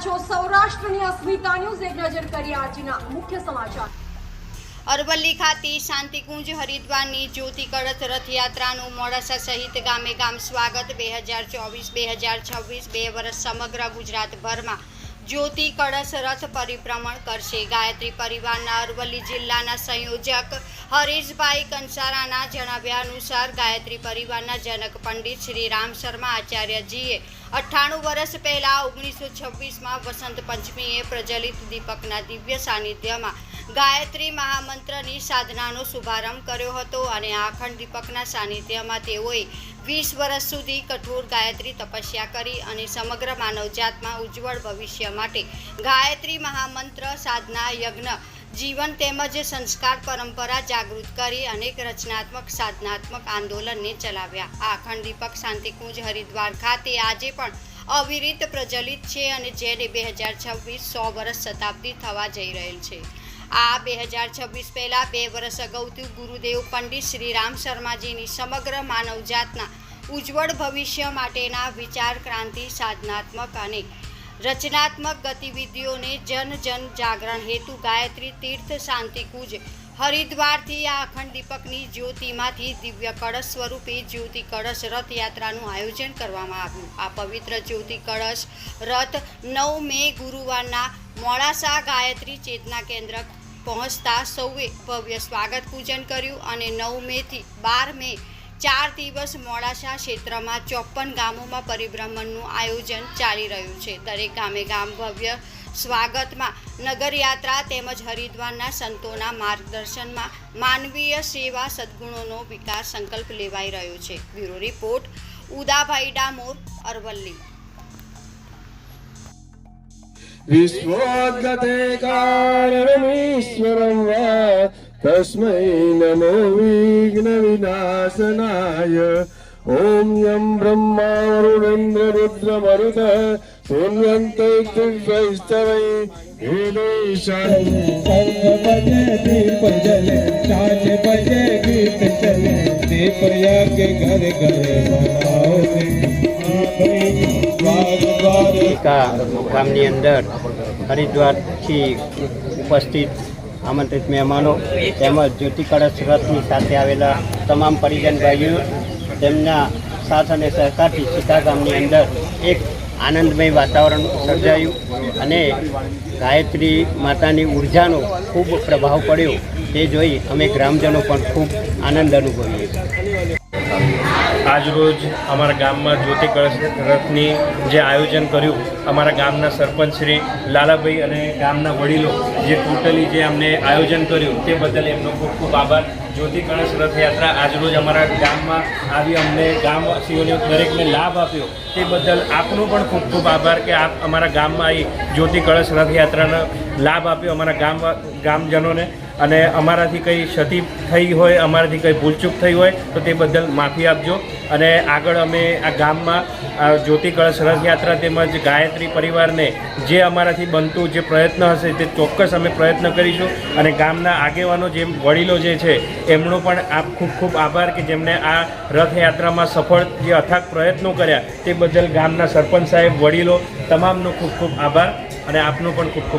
રહ્યા છો સૌરાષ્ટ્રની અસ્મિતા ન્યૂઝ એક નજર કરીએ આજના મુખ્ય સમાચાર. અરવલ્લી ખાતે શાંતિકુંજ હરિદ્વારની જ્યોતિ કળશ રથયાત્રાનું મોડાસા સહિત ગામે ગામ સ્વાગત બે હજાર ચોવીસ, બે હજાર છવ્વીસ, બે વર્ષ સમગ્ર ગુજરાતભરમાં જ્યોતિ કળશ રથ પરિભ્રમણ કરશે. ગાયત્રી પરિવારના અરવલ્લી જિલ્લાના સંયોજક હરીશભાઈ કંસારાના જણાવ્યા અનુસાર ગાયત્રી પરિવારના જનક પંડિત શ્રી રામ શર્મા આચાર્યજીએ અઠ્ઠાણું વર્ષ પહેલાં ઓગણીસો છવ્વીસમાં વસંત પંચમીએ પ્રજલિત દીપકના દિવ્ય સાનિધ્યમાં ગાયત્રી મહામંત્રની સાધનાનો શુભારંભ કર્યો હતો અને આખંડ દીપકના સાનિધ્યમાં તેઓએ વીસ વર્ષ સુધી કઠોર ગાયત્રી તપસ્યા કરી અને સમગ્ર માનવજાતમાં ઉજ્જવળ ભવિષ્ય માટે ગાયત્રી મહામંત્ર, સાધના, યજ્ઞ, જીવન તેમજ સંસ્કાર પરંપરા જાગૃત કરી અનેક રચનાત્મક, સાધનાત્મક આંદોલનને ચલાવ્યા. આ અખંડ દીપક શાંતિકુંજ હરિદ્વાર ખાતે આજે પણ અવિરિત પ્રચલિત છે અને જેને બે હજાર છવ્વીસ સો વર્ષ શતાબ્દી થવા જઈ રહેલ છે. આ બે હજાર છવ્વીસ પહેલાં બે વર્ષ અગાઉથી ગુરુદેવ પંડિત શ્રી રામ શર્માજીની સમગ્ર માનવજાતના ઉજ્જવળ ભવિષ્ય માટેના વિચાર ક્રાંતિ સાધનાત્મક અને રચનાત્મક ગતિવિધિઓને જન જન જાગરણ હેતુ ગાયત્રી તીર્થ શાંતિકુંજ હરિદ્વારથી આ અખંડ દીપકની જ્યોતિમાંથી દિવ્ય કળશ સ્વરૂપે જ્યોતિ કળશ રથયાત્રાનું આયોજન કરવામાં આવ્યું. આ પવિત્ર જ્યોતિ કળશ રથ નવ મે ગુરુવારના મોડાસા ગાયત્રી ચેતના કેન્દ્ર પહોંચતા સૌએ ભવ્ય સ્વાગત પૂજન કર્યું અને નવ મેથી બાર મે ચાર દિવસ મોડાસા ક્ષેત્રમાં ચોપન ગામોમાં પરિભ્રમણનું આયોજન ચાલી રહ્યું છે. દરેક ગામે ગામ ભવ્ય સ્વાગતમાં નગરયાત્રા તેમજ હરિદ્વારના સંતોના માર્ગદર્શનમાં માનવીય સેવા સદ્ગુણોનો વિકાસ સંકલ્પ લેવાઈ રહ્યો છે. Bureau report Udabhai Damor Aravalli. विश्वोद्गते कारणमीश्वरं वा तस्मै नमो विघ्नविनाशनाय ॐ यं ब्रह्मा वरुणेन्द्ररुद्रमरुतः शून्यन्ते दिव्यैस्तवै वेदेशान् बजे दीप जले साँझ बजे गीत चले दीप यज्ञ घर घर बनाओ આખા ગામની અંદર હરિદ્વારથી ઉપસ્થિત આમંત્રિત મહેમાનો તેમજ જ્યોતિ કળશ રથની સાથે આવેલા તમામ પરિજન ભાઈઓ, તેમના સાથ અને સહકારથી સીતા ગામની અંદર એક આનંદમય વાતાવરણ સર્જાયું અને ગાયત્રી માતાની ઉર્જાનો ખૂબ પ્રભાવ પડ્યો. તે જોઈ અમે ગ્રામજનો પણ ખૂબ આનંદ અનુભવીએ આજરોજ અમારા ગામમાં જ્યોતિ કળશ રથની જે આયોજન કર્યું, અમારા ગામના સરપંચ શ્રી લાલાભાઈ અને ગામના વડીલો જે ટોટલી જે અમને આયોજન કર્યું તે બદલ એમનો ખૂબ ખૂબ આભાર. જ્યોતિ કળશ રથયાત્રા આજરોજ અમારા ગામમાં આવી અમને ગામવાસીઓને દરેકને લાભ આપ્યો તે બદલ આપનો પણ ખૂબ ખૂબ આભાર કે આપ અમારા ગામમાં આવી જ્યોતિ કળશ રથયાત્રાનો લાભ આપ્યો અમારા ગામ ગામજનોને. અને અમારાથી કંઈ ક્ષતિ થઈ હોય, અમારાથી કંઈ ભૂલચૂક થઈ હોય તો તે બદલ માફી આપજો. અને આગળ અમે આ ગામમાં જ્યોતિ કળશ રથયાત્રા તેમજ ગાયત્રી પરિવારને જે અમારાથી બનતું જે પ્રયત્ન હશે તે ચોક્કસ અમે પ્રયત્ન કરીશું. અને ગામના આગેવાનો જે, વડીલો જે છે, એમનો પણ આપ ખૂબ ખૂબ આભાર કે જેમણે આ રથયાત્રામાં સફળ જે અથાગ પ્રયત્નો કર્યા તે બદલ ગામના સરપંચ સાહેબ, વડીલો, તમામનો ખૂબ ખૂબ આભાર અને આપનો પણ ખૂબ ખૂબ